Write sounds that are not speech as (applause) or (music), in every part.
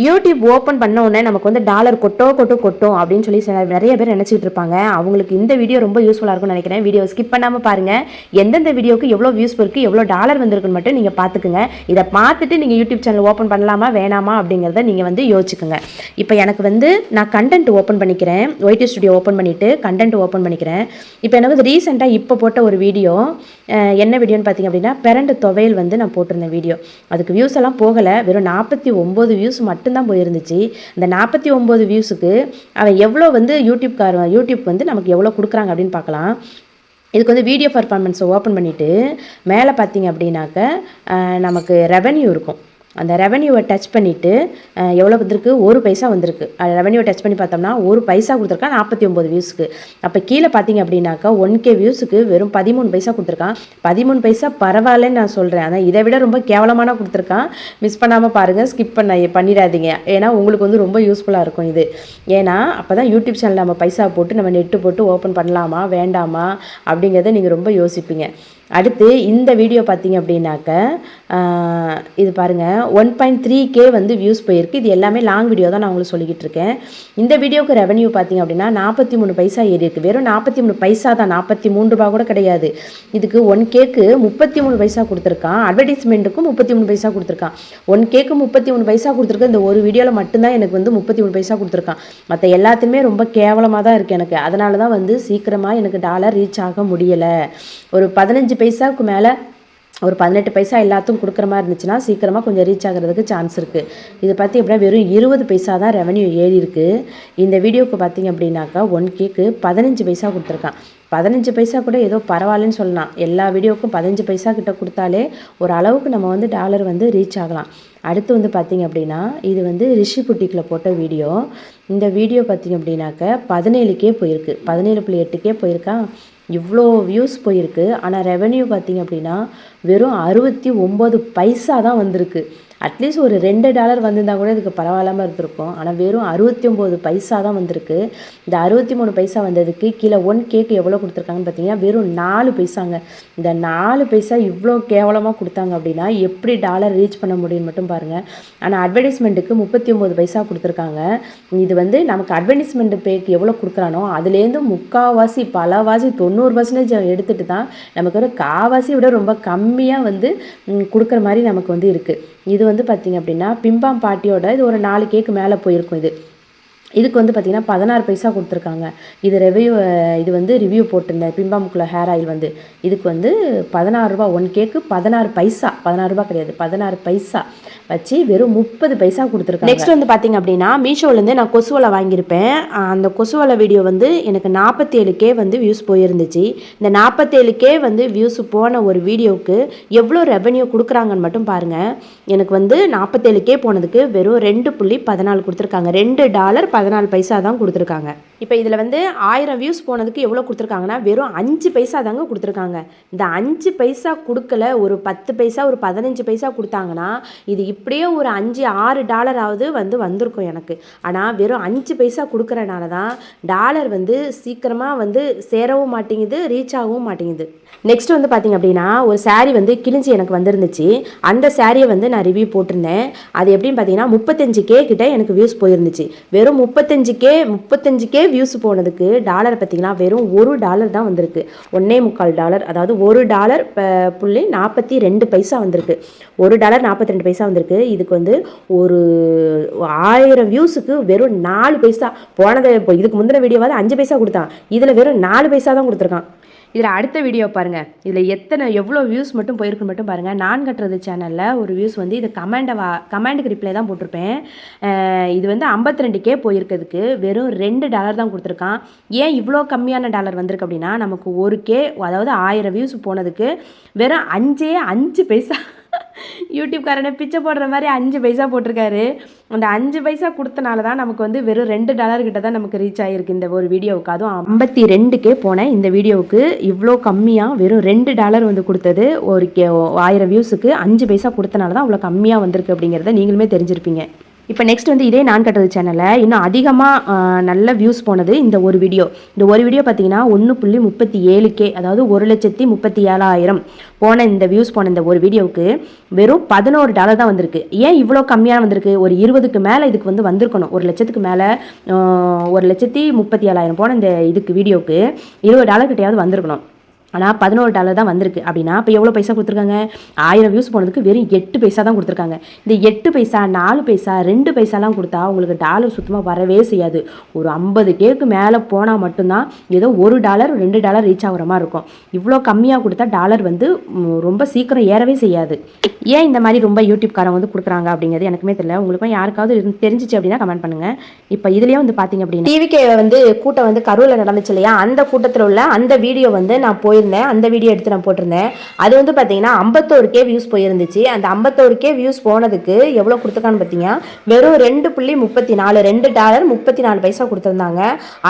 YouTube open பண்ண உடனே நமக்கு வந்து டாலர் கொட்டோ கொட்டோ கொட்டும் அப்படின்னு சொல்லி நிறைய பேர் நினச்சிட்டு இருப்பாங்க. அவங்களுக்கு இந்த வீடியோ ரொம்ப யூஸ்ஃபுல்லாக இருக்கும்னு நினைக்கிறேன். வீடியோ ஸ்கிப் பண்ணாமல் பாருங்கள் எந்தெந்த வீடியோக்கு எவ்வளோ வியூஸ் இருக்குது எவ்வளோ டாலர் வந்திருக்குன்னு மட்டும் நீங்கள் பார்த்துக்குங்க இதை பார்த்துட்டு நீங்கள் யூடியூப் சேனல் ஓப்பன் பண்ணலாமா வேணாமா அப்படிங்கிறத நீங்கள் வந்து யோசிச்சுக்குங்க. இப்போ எனக்கு வந்து நான் கண்டென்ட் ஓப்பன் பண்ணிக்கிறேன். ஒய்டி ஸ்டுடியோ ஓப்பன் பண்ணிவிட்டு கண்டென்ட் ஓப்பன் பண்ணிக்கிறேன். இப்போ எனக்கு வந்து ரீசெண்டாக இப்போ போட்ட ஒரு வீடியோ என்ன வீடியோன்னு பார்த்தீங்க அப்படின்னா பிறண்டு துவையல் வந்து நான் போட்டிருந்தேன் வீடியோ. அதுக்கு வியூஸ் எல்லாம் போகலை. வெறும் நாற்பத்தி ஒம்பது வியூஸ் மட்டும் மட்டும்தான் போயிருந்துச்சு. இந்த நாற்பத்தி ஒம்பது வியூஸுக்கு அவன் எவ்வளோ வந்து யூடியூப் கார் யூடியூப் வந்து நமக்கு எவ்வளோ கொடுக்குறாங்க அப்படின்னு பார்க்கலாம் இதுக்கு வந்து வீடியோ பர்ஃபார்மன்ஸை ஓப்பன் பண்ணிவிட்டு மேலே பார்த்தீங்க அப்படின்னாக்க நமக்கு ரெவன்யூ இருக்கும். அந்த ரெவென்யூவை டச் பண்ணிவிட்டு எவ்வளோ வந்திருக்கு? ஒரு பைசா வந்திருக்கு. ரெவன்யூவை டச் பண்ணி பார்த்தோம்னா ஒரு பைசா கொடுத்துருக்கான் நாற்பத்தி ஒம்பது வியூஸுக்கு அப்போ கீழே பார்த்தீங்க அப்படின்னாக்கா ஒன் கே வியூஸுக்கு வெறும் பதிமூணு பைசா கொடுத்துருக்கான். பதிமூணு பைசா பரவாயில்லன்னு நான் சொல்கிறேன் ஆனால் இதை விட ரொம்ப கேவலமான கொடுத்துருக்கான். மிஸ் பண்ணாமல் பாருங்கள் ஸ்கிப் பண்ண பண்ணிடாதீங்க. ஏன்னா உங்களுக்கு வந்து ரொம்ப யூஸ்ஃபுல்லாக இருக்கும் இது. ஏன்னா அப்போ தான் யூடியூப் சேனல் நம்ம பைசா போட்டு நம்ம நெட்டு போட்டு ஓப்பன் பண்ணலாமா வேண்டாமா அப்படிங்கிறத நீங்கள் ரொம்ப யோசிப்பீங்க. அடுத்து இந்த வீடியோ பார்த்தீங்க அப்படின்னாக்க இது பாருங்கள் ஒன் பாயிண்ட் த்ரீ கே வந்து வியூஸ் போயிருக்கு. இது எல்லாமே லாங் வீடியோ தான் நான் உங்களுக்கு சொல்லிக்கிட்டு இருக்கேன். இந்த வீடியோக்கு ரெவன்யூ பார்த்தீங்க அப்படின்னா நாற்பத்தி மூணு பைசா ஏறி இருக்கு. வெறும் நாற்பத்தி மூணு பைசா தான் நாற்பத்தி மூணு ரூபா கூட கிடையாது. இதுக்கு ஒன் கேக்கு முப்பத்தி மூணு பைசா கொடுத்துருக்கான். அட்வர்டைஸ்மெண்ட்டுக்கும் முப்பத்தி மூணு பைசா கொடுத்துருக்கான். ஒன் கேக்கு முப்பத்தி மூணு பைசா கொடுத்துருக்க இந்த ஒரு வீடியோவில் மட்டும்தான் எனக்கு வந்து முப்பத்தி மூணு பைசா கொடுத்துருக்கான். மற்ற எல்லாத்துலேயுமே ரொம்ப கேவலமாக தான் இருக்குது எனக்கு. அதனால தான் வந்து சீக்கிரமாக எனக்கு டாலர் ரீச் ஆக முடியலை. ஒரு பதினஞ்சு பைசாவுக்கு மேலே ஒரு பதினெட்டு பைசா எல்லாத்துக்கும் கொடுக்குற மாதிரி இருந்துச்சுன்னா சீக்கிரமாக கொஞ்சம் ரீச் ஆகிறதுக்கு சான்ஸ் இருக்குது இது பார்த்தி அப்படின்னா வெறும் இருபது பைசா தான் ரெவன்யூ ஏறி இருக்குது இந்த வீடியோவுக்கு பார்த்தீங்க அப்படின்னாக்கா ஒன் கேக்கு பதினஞ்சு பைசா கொடுத்துருக்கான். பதினஞ்சு பைசா கூட ஏதோ பரவாயில்லன்னு சொல்லலாம். எல்லா வீடியோக்கும் பதினஞ்சு பைசா கிட்ட கொடுத்தாலே ஒரு அளவுக்கு நம்ம வந்து டாலர் வந்து ரீச் ஆகலாம். அடுத்து வந்து பார்த்திங்க அப்படின்னா இது வந்து ரிஷி புட்டிக்கில் போட்ட வீடியோ இந்த வீடியோ பார்த்தீங்க அப்படின்னாக்க பதினேழுக்கே போயிருக்கு. பதினேழு புள்ளி எட்டுக்கே போயிருக்கான் இவ்வளோ வியூஸ் போயிருக்கு. ஆனால் ரெவென்யூ பார்த்தீங்க அப்படின்னா வெறும் அறுபத்தி ஒம்பது பைசா தான் வந்திருக்கு. அட்லீஸ்ட் ஒரு ரெண்டு டாலர் வந்திருந்தா கூட இதுக்கு பரவாயில்லாமல் இருந்திருக்கும். ஆனால் வெறும் அறுபத்தி ஒம்பது பைசா தான் வந்திருக்கு. இந்த அறுபத்தி மூணு பைசா வந்ததுக்கு கீழே ஒன் கேக்கு எவ்வளோ கொடுத்துருக்காங்கன்னு பார்த்தீங்கன்னா வெறும் நாலு பைசாங்க. இந்த நாலு பைசா இவ்வளோ கேவலமாக கொடுத்தாங்க அப்படின்னா எப்படி டாலர் ரீச் பண்ண முடியும்னு மட்டும் பாருங்கள் ஆனால் அட்வர்டைஸ்மெண்ட்டுக்கு முப்பத்தி ஒம்பது பைசா கொடுத்துருக்காங்க. இது வந்து நமக்கு அட்வர்டைஸ்மெண்ட் பேக்கு எவ்வளோ கொடுக்குறானோ அதுலேருந்து முக்கால்வாசி பலவாசி தொண்ணூறு பர்சன்டேஜ் எடுத்துகிட்டு தான் நமக்கு ஒரு காவாசி விட ரொம்ப கம்மியாக வந்து கொடுக்குற மாதிரி நமக்கு வந்து இருக்குது இது வந்து பார்த்திங்க அப்படின்னா பிம்பாம் பாட்டியோட இது ஒரு நாலு கேக்கு மேலே போயிருக்கும் இது. இதுக்கு வந்து பார்த்திங்கன்னா பதினாறு பைசா கொடுத்துருக்காங்க. இது ரெவ்யூ இது வந்து ரிவ்யூ போட்டிருந்தேன் பிம்பாமுக்குள்ள ஹேர் ஆயில் வந்து. இதுக்கு வந்து பதினாறு ரூபா ஒன் கேக்கு பதினாறு பைசா. பதினாறு ரூபா கிடையாது. பதினாறு பைசா வச்சு வெறும் முப்பது பைசா கொடுத்துருக்காங்க. நெக்ஸ்ட் வந்து பார்த்தீங்க அப்படின்னா மீஷோலேருந்து நான் கொசுவலை வாங்கியிருப்பேன். அந்த கொசுவலை வீடியோ வந்து எனக்கு நாற்பத்தேழு கே வந்து வியூஸ் போயிருந்துச்சு. இந்த நாற்பத்தேழு கே வந்து வியூஸ் போன ஒரு வீடியோவுக்கு எவ்வளோ ரெவன்யூ கொடுக்குறாங்கன்னு மட்டும் பாருங்கள் எனக்கு வந்து நாற்பத்தேழு கே போனதுக்கு வெறும் ரெண்டு புள்ளி பதினாலு கொடுத்துருக்காங்க. ரெண்டு டாலர் பதினாலு பைசா தான் கொடுத்துருக்காங்க. இப்போ இதில் வந்து ஆயிரம் வியூஸ் போனதுக்கு எவ்வளோ கொடுத்துருக்காங்கன்னா வெறும் அஞ்சு பைசா தாங்க கொடுத்துருக்காங்க. இந்த அஞ்சு பைசா கொடுக்கல ஒரு பத்து பைசா ஒரு பதினஞ்சு பைசா கொடுத்தாங்கன்னா இது இப்படியே ஒரு அஞ்சு ஆறு டாலராவது வந்து வந்திருக்கும் எனக்கு. ஆனால் வெறும் அஞ்சு பைசா கொடுக்குறனால தான் டாலர் வந்து சீக்கிரமாக வந்து சேரவும் மாட்டேங்குது ரீச் ஆகவும் மாட்டேங்குது. நெக்ஸ்ட் வந்து பார்த்தீங்க அப்படின்னா ஒரு சாரீ வந்து கிழிஞ்சி எனக்கு வந்திருந்துச்சு. அந்த சாரியை வந்து நான் ரிவ்யூ போட்டிருந்தேன். அது எப்படின்னு பார்த்தீங்கன்னா முப்பத்தஞ்சு கே கிட்ட எனக்கு வியூஸ் போயிருந்துச்சு. வெறும் முப்பத்தஞ்சு கே முப்பத்தஞ்சு கே வியூஸ் போனதுக்கு டாலர் பார்த்திங்கன்னா வெறும் ஒரு டாலர் தான் வந்திருக்கு. ஒன்னே முக்கால் டாலர் அதாவது ஒரு டாலர் புள்ளி நாற்பத்தி ரெண்டு பைசா வந்திருக்கு. ஒரு டாலர் நாற்பத்தி ரெண்டு பைசா வந்திருக்கு. இதுக்கு வந்து ஒரு ஆயிரம் வியூஸுக்கு வெறும் நாலு பைசா. போனதை இப்போ இதுக்கு முந்தின வீடியோவாவது அஞ்சு பைசா கொடுத்தான். இதில் வெறும் நாலு பைசா தான் கொடுத்துருக்கான். இதில் அடுத்த வீடியோ பாருங்கள் இதில் எத்தனை எவ்வளோ வியூஸ் மட்டும் போயிருக்குன்னு மட்டும் பாருங்கள் நான் கட்டுறது சேனலில் ஒரு வியூஸ் வந்து இது கமெண்டை வா கமெண்டுக்கு ரிப்ளை தான் போட்டிருப்பேன். இது வந்து 52 ரெண்டு கே போயிருக்கிறதுக்கு வெறும் ரெண்டு டாலர் தான் கொடுத்துருக்கான். ஏன் இவ்வளோ கம்மியான டாலர் வந்திருக்கு அப்படின்னா நமக்கு ஒரு கே அதாவது ஆயிரம் வியூஸ் போனதுக்கு வெறும் அஞ்சே அஞ்சு பைசா யூடியூப்காரனை பிச்சை போடுற மாதிரி அஞ்சு பைசா போட்டிருக்காரு. அந்த அஞ்சு பைசா கொடுத்தனால தான் நமக்கு வந்து வெறும் ரெண்டு டாலர் கிட்ட தான் நமக்கு ரீச் ஆகிருக்கு இந்த ஒரு வீடியோவுக்கு. அதுவும் ஐம்பத்தி ரெண்டுக்கே போனேன். இந்த வீடியோவுக்கு இவ்வளோ கம்மியாக வெறும் ரெண்டு டாலர் வந்து கொடுத்தது. ஒரு கே ஆயிரம் வியூஸுக்கு அஞ்சு பைசா கொடுத்தனால தான் அவ்வளோ கம்மியாக வந்திருக்கு அப்படிங்கிறத நீங்களுமே தெரிஞ்சிருப்பீங்க. இப்போ நெக்ஸ்ட் வந்து இதே நான் கட்டுறது சேனலில் இன்னும் அதிகமாக நல்ல வியூஸ் போனது இந்த ஒரு வீடியோ இந்த ஒரு வீடியோ பார்த்தீங்கன்னா ஒன்று புள்ளி முப்பத்தி ஏழு கே அதாவது ஒரு லட்சத்தி முப்பத்தி ஏழாயிரம் போன இந்த வியூஸ் போன இந்த ஒரு வீடியோவுக்கு வெறும் பதினோரு டாலர் தான் வந்திருக்கு. ஏன் இவ்வளோ கம்மியாக வந்திருக்கு? ஒரு இருபதுக்கு மேலே இதுக்கு வந்து வந்திருக்கணும். ஒரு லட்சத்துக்கு மேலே ஒரு லட்சத்தி முப்பத்தி ஏழாயிரம் போன இந்த இதுக்கு வீடியோவுக்கு இருபது டாலர் கிட்டையாவது வந்திருக்கணும். ஆனால் பதினோரு டாலர் தான் வந்திருக்கு. அப்படின்னா இப்போ எவ்வளோ பைசா கொடுத்துருக்காங்க? ஆயிரம் வியூஸ் போனதுக்கு வெறும் எட்டு பைசா தான் கொடுத்துருக்காங்க. இந்த எட்டு பைசா நாலு பைசா ரெண்டு பைசாலாம் கொடுத்தா உங்களுக்கு டாலர் சுத்தமாக வரவே செய்யாது. ஒரு ஐம்பது கேக்கு மேலே போனால் மட்டும்தான் ஏதோ ஒரு டாலர் ரெண்டு டாலர் ரீச் ஆகுற மாதிரி இருக்கும். இவ்வளோ கம்மியாக கொடுத்தா டாலர் வந்து ரொம்ப சீக்கிரம் ஏறவே செய்யாது. ஏன் இந்த மாதிரி ரொம்ப யூடியூப்காரங்க வந்து கொடுக்குறாங்க அப்படிங்கிறது எனக்குமே தெரியல. உங்களுக்கும் யாருக்காவது இருந்து தெரிஞ்சிச்சு அப்படின்னா கமெண்ட் பண்ணுங்கள் இப்போ இதுலேயே வந்து பார்த்தீங்க அப்படின்னா டிவிகே வந்து கூட்டம் வந்து கரூரில் நடந்துச்சு இல்லையா? அந்த கூட்டத்தில் உள்ள அந்த வீடியோ வந்து நான் போய் போயிருந்தேன். அந்த வீடியோ எடுத்து நான் போட்டிருந்தேன். அது வந்து பார்த்தீங்கன்னா ஐம்பத்தோரு கே வியூஸ் போயிருந்துச்சு. அந்த ஐம்பத்தோரு கே வியூஸ் போனதுக்கு எவ்வளோ கொடுத்துருக்கான்னு பார்த்தீங்கன்னா வெறும் ரெண்டு புள்ளி முப்பத்தி நாலு ரெண்டு டாலர் முப்பத்தி நாலு பைசா கொடுத்துருந்தாங்க.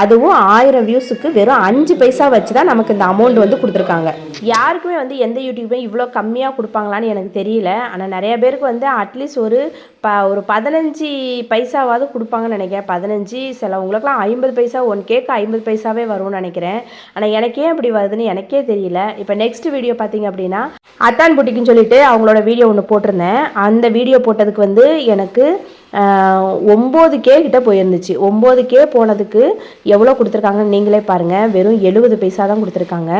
அதுவும் ஆயிரம் வியூஸுக்கு வெறும் அஞ்சு பைசா வச்சு தான் நமக்கு இந்த அமௌண்ட் வந்து கொடுத்துருக்காங்க. யாருக்குமே வந்து எந்த யூடியூபே இவ்வளோ கம்மியாக கொடுப்பாங்களான்னு எனக்கு தெரியல. ஆனால் நிறைய பேருக்கு வந்து அட்லீஸ்ட் ஒரு ப ஒரு பதினஞ்சு பைசாவாவது கொடுப்பாங்கன்னு நினைக்கிறேன். பதினஞ்சு சிலவங்களுக்குலாம் ஐம்பது பைசா ஒன் கேக்கு ஐம்பது பைசாவே வரும்னு நினைக்கிறேன். ஆனால் எனக்கே அப்படி வருதுன்னு எனக்கே தெரியல. இப்போ நெக்ஸ்ட் வீடியோ பார்த்தீங்க அப்படின்னா அத்தான் புட்டிக்குன்னு சொல்லிட்டு அவங்களோட வீடியோ ஒன்று போட்டிருந்தேன். அந்த வீடியோ போட்டதுக்கு வந்து எனக்கு ஒம்பது கே கிட்ட போயிருந்துச்சு. ஒம்பது கே போனதுக்கு எவ்வளோ கொடுத்துருக்காங்கன்னு நீங்களே பாருங்கள் வெறும் எழுபது பைசா தான் கொடுத்துருக்காங்க.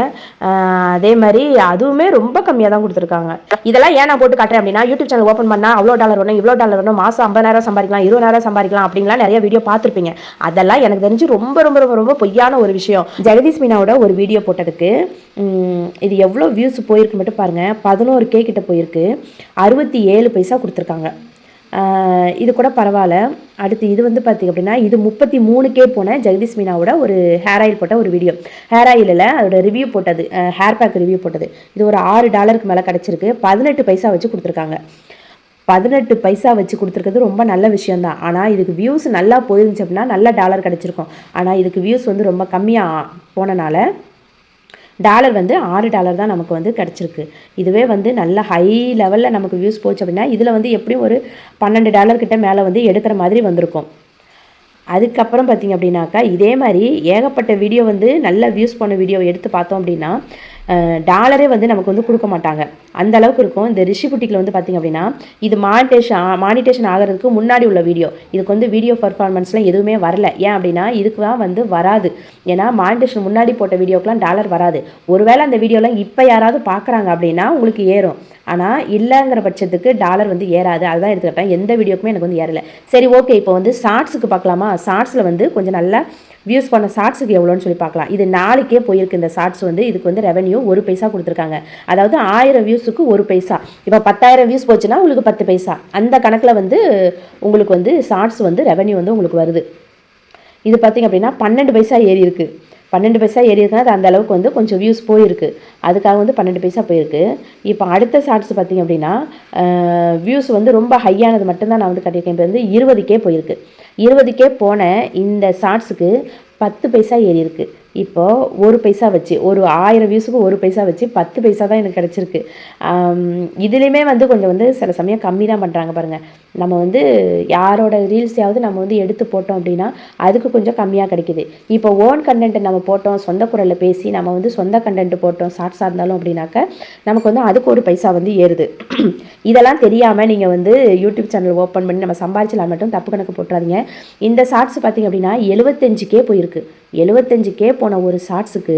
அதே மாதிரி அதுவுமே ரொம்ப கம்மியாக தான் கொடுத்துருக்காங்க. இதெல்லாம் ஏன் நான் போட்டு காட்டுறேன் அப்படின்னா யூடியூப் சேனல் ஓப்பன் பண்ணால் அவ்வளோ டாலர் வரணும் இவ்வளோ டாலர் வரணும் மாதம் ஐம்பதாயிரம் சம்பாதிக்கலாம் இருபதாயிரம் சம்பாதிக்கலாம் அப்படிங்கலாம் நிறைய வீடியோ பார்த்துருப்பீங்க. அதெல்லாம் எனக்கு தெரிஞ்சு ரொம்ப ரொம்ப ரொம்ப ரொம்ப பொய்யான ஒரு விஷயம். ஜெகதீஷ் மீனாவோட ஒரு வீடியோ போட்டதுக்கு இது எவ்வளோ வியூஸ் போயிருக்கு மட்டும் பாருங்கள் பதினோரு கே கிட்ட போயிருக்கு. அறுபத்தி ஏழு பைசா கொடுத்துருக்காங்க. இது கூட பரவாயில்ல. அடுத்து இது வந்து பார்த்திங்க அப்படின்னா இது முப்பத்தி மூணுக்கே போன ஜெகதீஷ் மீனாவோட ஒரு ஹேர் ஆயில் போட்ட ஒரு வீடியோ ஹேர் ஆயிலில் அதோட ரிவ்யூ போட்டது ஹேர் பேக் ரிவ்யூ போட்டது. இது ஒரு ஆறு டாலருக்கு மேலே கிடச்சிருக்கு. பதினெட்டு பைசா வச்சு கொடுத்துருக்காங்க. பதினெட்டு பைசா வச்சு கொடுத்துருக்கிறது ரொம்ப நல்ல விஷயந்தான் ஆனால் இதுக்கு வியூஸ் நல்லா போயிருந்துச்சு அப்படின்னா நல்ல டாலர் கிடச்சிருக்கும். ஆனால் இதுக்கு வியூஸ் வந்து ரொம்ப கம்மியாக போனனால டாலர் வந்து ஆறு டாலர் தான் நமக்கு வந்து கிடச்சிருக்கு. இதுவே வந்து நல்ல ஹை லெவலில் நமக்கு வியூஸ் போச்சு அப்படின்னா இதில் வந்து எப்படியும் ஒரு பன்னெண்டு டாலர் கிட்ட மேலே வந்து எடுக்கிற மாதிரி வந்திருக்கும். அதுக்கப்புறம் பார்த்தீங்க அப்படின்னாக்கா இதே மாதிரி ஏகப்பட்ட வீடியோ வந்து நல்ல வியூஸ் பண்ண வீடியோ எடுத்து பார்த்தோம் அப்படின்னா டாலரே வந்து நமக்கு வந்து கொடுக்க மாட்டாங்க. அந்த அளவுக்கு இருக்கும். இந்த ரிஷி புட்டிக்கில் வந்து பார்த்திங்க அப்படின்னா இது மானிட்டேஷன் மானிட்டேஷன் ஆகிறதுக்கு முன்னாடி உள்ள வீடியோ இதுக்கு வந்து வீடியோ பர்ஃபார்மன்ஸ்லாம் எதுவுமே வரல. ஏன் அப்படின்னா இதுக்கு தான் வந்து வராது. ஏன்னா மானிட்டேஷன் முன்னாடி போட்ட வீடியோக்கெலாம் டாலர் வராது. ஒருவேளை அந்த வீடியோலாம் இப்போ யாராவது பார்க்குறாங்க அப்படின்னா உங்களுக்கு ஏறும். ஆனால் இல்லைங்கிற பட்சத்துக்கு டாலர் வந்து ஏறாது. அதுதான் எடுத்துக்கிட்டேன். எந்த வீடியோக்குமே எனக்கு வந்து ஏறல. சரி ஓகே இப்போ வந்து ஷார்ட்ஸுக்கு பார்க்கலாமா ஷார்ட்ஸில் வந்து கொஞ்சம் நல்லா வியூஸ் பண்ண ஷார்ட்ஸுக்கு எவ்வளோன்னு சொல்லி பார்க்கலாம். இது நாளைக்கே போயிருக்கு. இந்த ஷார்ட்ஸ் வந்து இதுக்கு வந்து ரெவன்யூ ஒரு பைசா கொடுத்துருக்காங்க. அதாவது ஆயிரம் வியூஸுக்கு ஒரு பைசா. இப்போ பத்தாயிரம் வியூஸ் போச்சுன்னா உங்களுக்கு பத்து பைசா. அந்த கணக்கில் வந்து உங்களுக்கு வந்து ஷார்ட்ஸ் வந்து ரெவன்யூ வந்து உங்களுக்கு வருது. இது பார்த்திங்க அப்படின்னா பன்னெண்டு பைசா ஏறி இருக்கு. பன்னெண்டு பைசா ஏறி இருக்குன்னா அது அந்த அளவுக்கு வந்து கொஞ்சம் வியூஸ் போயிருக்கு. அதுக்காக வந்து பன்னெண்டு பைசா போயிருக்கு. இப்போ அடுத்த ஷார்ட்ஸ் பார்த்திங்க அப்படின்னா வியூஸ் வந்து ரொம்ப ஹையானது மட்டும்தான் நான் வந்து கட்டியிருக்கேன். இப்போ வந்து இருபதுக்கே போயிருக்கு. இருபதுக்கே போன இந்த ஷார்ட்ஸுக்கு பத்து பைசா ஏறி இருக்கு இப்போது ஒரு பைசா வச்சு ஒரு ஆயிரம் வியூஸுக்கு ஒரு பைசா வச்சு பத்து பைசா தான் எனக்கு கிடச்சிருக்கு. இதுலேயுமே வந்து கொஞ்சம் வந்து சில சமயம் கம்மி தான் பண்ணுறாங்க பாருங்கள் நம்ம வந்து யாரோட ரீல்ஸையாவது நம்ம வந்து எடுத்து போட்டோம் அப்படின்னா அதுக்கு கொஞ்சம் கம்மியாக கிடைக்குது. இப்போ ஓன் கண்டென்ட் நம்ம போட்டோம் சொந்த குரலில் பேசி நம்ம வந்து சொந்த கண்டென்ட் போட்டோம் ஷார்ட்ஸாக இருந்தாலும் அப்படின்னாக்க நமக்கு வந்து அதுக்கு ஒரு பைசா வந்து ஏறுது. (clears throat) இதெல்லாம் தெரியாமல் நீங்கள் வந்து யூடியூப் சேனல் ஓப்பன் பண்ணி நம்ம சம்பாதிச்சலாம் மட்டும் தப்பு கணக்கு போட்டுறாதீங்க. இந்த ஷார்ட்ஸ் பார்த்தீங்க அப்படின்னா எழுபத்தஞ்சுக்கே போயிருக்கு. எழுபத்தஞ்சு கே போன ஒரு ஷார்ட்ஸுக்கு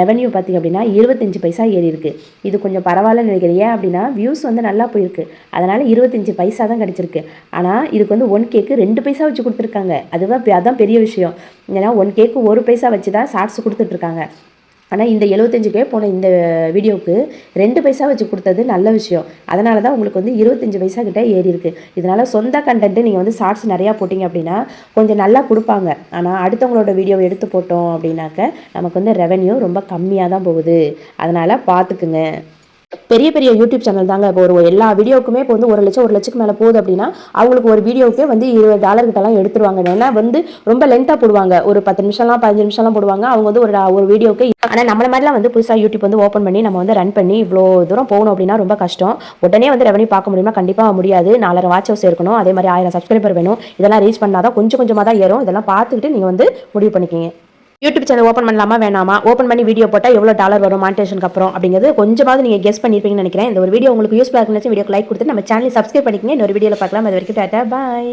ரெவன்யூ பார்த்தீங்க அப்படின்னா இருபத்தஞ்சி பைசா ஏறி இருக்கு இது கொஞ்சம் பரவாயில்லன்னு நினைக்கிறேன் ஏன் அப்படின்னா வியூஸ் வந்து நல்லா போயிருக்கு. அதனால் இருபத்தஞ்சி பைசா தான் கிடச்சிருக்கு. ஆனால் இதுக்கு வந்து ஒன் கேக்கு ரெண்டு பைசா வச்சு கொடுத்துருக்காங்க. அதுதான் அதான் பெரிய விஷயம். ஏன்னா ஒன் கேக்கு ஒரு பைசா வச்சு தான் ஷார்ட்ஸ் கொடுத்துட்ருக்காங்க ஆனால் இந்த எழுபத்தஞ்சுக்கே போன இந்த வீடியோவுக்கு ரெண்டு பைசா வச்சு கொடுத்தது நல்ல விஷயம். அதனால தான் உங்களுக்கு வந்து இருபத்தஞ்சு பைசா கிட்டே ஏறி இருக்குது இதனால் சொந்த கண்டென்ட்டு நீங்கள் வந்து ஷார்ட்ஸ் நிறையா போட்டிங்க அப்படின்னா கொஞ்சம் நல்லா கொடுப்பாங்க. ஆனால் அடுத்தவங்களோட வீடியோவை எடுத்து போட்டோம் அப்படின்னாக்க நமக்கு வந்து ரெவென்யூ ரொம்ப கம்மியாக தான் போகுது. அதனால் பார்த்துக்குங்க. பெரிய பெரிய யூடியூப் சேனல் தாங்க. இப்போ ஒரு எல்லா வீடியோக்குமே இப்போ வந்து ஒரு லட்சம் ஒரு லட்சத்துக்கு மேலே போகுது அப்படின்னா அவங்களுக்கு ஒரு வீடியோக்கே வந்து இருபது டாலர் கிட்டலாம் எடுத்துருவாங்க. ஏன்னா வந்து ரொம்ப லென்த்தாக போடுவாங்க. ஒரு பத்து நிமிஷம்லாம் பதினஞ்சு நிமிஷம்லாம் போடுவாங்க. அவங்க வந்து ஒரு ஒரு வீடியோக்கே ஆனால் நம்மள மாதிரிலாம் வந்து புதுசாக யூடியூப் வந்து ஓப்பன் பண்ணி நம்ம வந்து ரன் பண்ணி இவ்வளோ தூரம் போகணும் அப்படின்னா ரொம்ப கஷ்டம். உடனே வந்து ரெவன்யூ பார்க்க முடியுமா? கண்டிப்பாக முடியாது. நாலரை வாட்ச் ஹவுஸ் இருக்கணும். அதே மாதிரி ஆயிரம் சப்ஸ்கிரைபர் வேணும். இதெல்லாம் ரீச் பண்ணால் தான் கொஞ்சம் கொஞ்சமாக தான் ஏறும். இதெல்லாம் பார்த்துக்கிட்டு நீங்கள் வந்து முடிவு பண்ணிக்கிங்க. யூடியூப் சேனல் ஓப்பன் பண்ணலாமா வேணாமா? ஓப்பன் பண்ணி வீடியோ போட்டால் எவ்வளோ டாலர் வரும் மானிட்டேஷனுக்கு அப்புறம் அப்படிங்கிறது கொஞ்சமாவது நீங்கள் கெஸ் பண்ணியிருப்பீங்கன்னு நினைக்கிறேன். இந்த ஒரு வீடியோ உங்களுக்கு யூஸ்ஃபுல்லாக இருந்துச்சு வீடியோக்கு லைக் கொடுத்து நம்ம சேனல் சப்ஸ்கிரைப் பண்ணிக்கங்க. இன்னொரு வீடியோவில் பார்க்கலாம். அது வரைக்கும் டாட்டா பாய்